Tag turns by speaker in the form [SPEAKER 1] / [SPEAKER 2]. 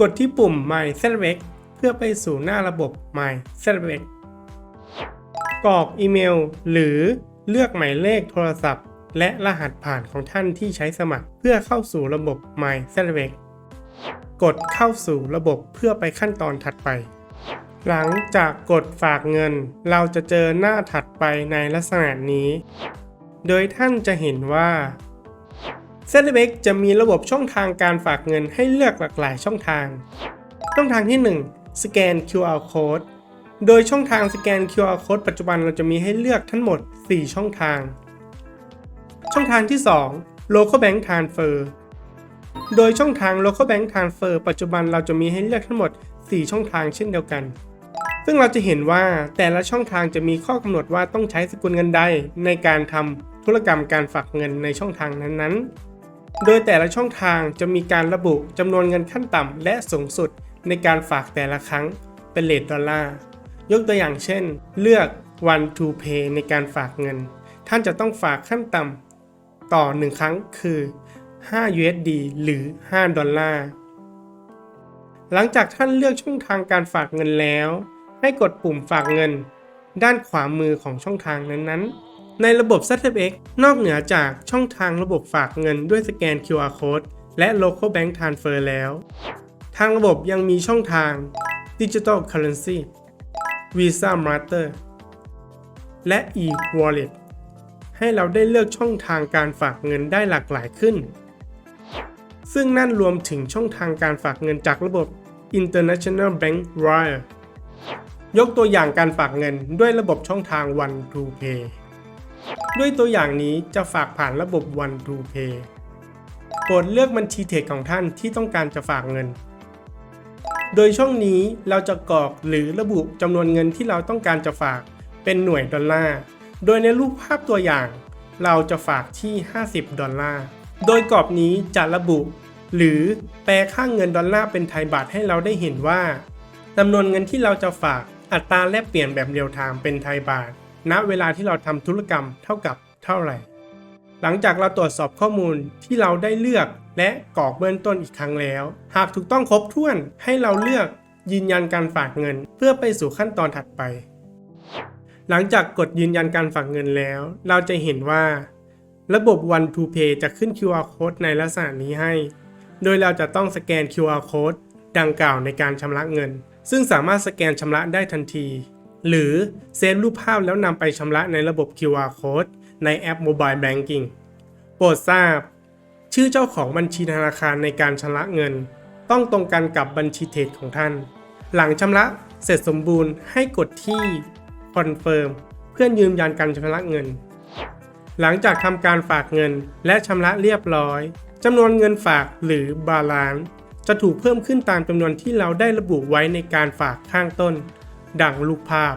[SPEAKER 1] กดที่ปุ่ม My s e l e c t เพื่อไปสู่หน้าระบบ My s e l e c t กรอกอีเมล หรือเลือกหมายเลขโทรศัพท์ และรหัสผ่านของท่านที่ใช้สมัคร เพื่อเข้าสู่ระบบ My s e l e c t กดเข้าสู่ระบบเพื่อไปขั้นตอนถัดไป หลังจากกดฝากเงิน เราจะเจอหน้าถัดไปในลักษณะนี้ โดยท่านจะเห็นว่า เซ l e b จะมีระบบช่องทางการฝากเงินให้เลือกหลากหลายช่องทาง ช่องทางที่ 1 สแกน QR code โดยช่องทางสแกน QR code ปัจจุบันเราจะมีให้เลือกทั้งหมด 4 ช่องทาง ช่องทางที่ 2 local bank transfer โดยช่องทาง local bank transfer ปัจจุบันเราจะมีให้เลือกทั้งหมด 4 ช่องทางเช่นเดียวกัน ซึ่งเราจะเห็นว่าแต่ละช่องทางจะมีข้อกำหนดว่าต้องใช้สกุลเงินใดในการทำธุรกรรมการฝากเงินในช่องทางนั้นๆ โดยแต่ละช่องทางจะมีการระบุจำนวนเงินขั้นต่ำและสูงสุดในการฝากแต่ละครั้งเป็นเลทดอลลาร์ ยกตัวอย่างเช่น เลือก one to pay ในการฝากเงิน ท่านจะต้องฝากขั้นต่ำต่อ 1 ครั้งคือ 5 USD หรือ 5 ดอลลาร์ หลังจากท่านเลือกช่องทางการฝากเงินแล้ว ให้กดปุ่มฝากเงิน ด้านขวามือของช่องทางนั้นๆ ในระบบ z f x นอกเหนือจากช่องทางระบบฝากเงินด้วยสแกน QR code และ local bank transfer แล้ว ทางระบบยังมีช่องทาง Digital Currency Visa Master และ e-wallet ให้เราได้เลือกช่องทางการฝากเงินได้หลากหลายขึ้น ซึ่งนั่นรวมถึงช่องทางการฝากเงินจากระบบ International Bank Wire ยกตัวอย่างการฝากเงินด้วยระบบช่องทาง One to Pay ด้วยตัวอย่างนี้จะฝากผ่านระบบ One to Pay โปรดเลือกบัญชีเทรดของท่านที่ต้องการจะฝากเงิน โดยช่องนี้เราจะกรอกหรือระบุจำนวนเงินที่เราต้องการจะฝากเป็นหน่วยดอลลาร์ โดยในรูปภาพตัวอย่าง เราจะฝากที่ 50 ดอลลาร์ โดยกรอบนี้จะระบุ หรือแปลค่าเงินดอลลาร์เป็นไทยบาทให้เราได้เห็นว่าจำนวนเงินที่เราจะฝากอัตราแลกเปลี่ยนแบบเรียลไทม์เป็นไทยบาท ณเวลาที่เราทำธุรกรรมเท่ากับเท่าไหร่ หลังจากเราตรวจสอบข้อมูลที่เราได้เลือกและกรอกเบื้องต้นอีกครั้งแล้ว หากถูกต้องครบถ้วนให้เราเลือกยืนยันการฝากเงิน เพื่อไปสู่ขั้นตอนถัดไป หลังจากกดยืนยันการฝากเงินแล้ว เราจะเห็นว่า ระบบ One to Pay จะขึ้น QR code ในลักษณะนี้ให้ โดยเราจะต้องสแกน QR code ดังกล่าวในการชำระเงิน ซึ่งสามารถสแกนชำระได้ทันที หรือเซฟรูปภาพแล้วนำไปชำระในระบบ QR code ในแอป Mobile Banking โปรดทราบ ชื่อเจ้าของบัญชีธนาคารในการชำระเงิน ต้องตรงกันกับบัญชีเทรดของท่าน หลังชำระเสร็จสมบูรณ์ให้กดที่ Confirm เพื่อยืนยันการชำระเงิน หลังจากทำการฝากเงินและชำระเรียบร้อยจำนวนเงินฝากหรือบาลานซ์จะถูกเพิ่มขึ้นตามจำนวนที่เราได้ระบุไว้ในการฝากข้างต้น ดังรูปภาพ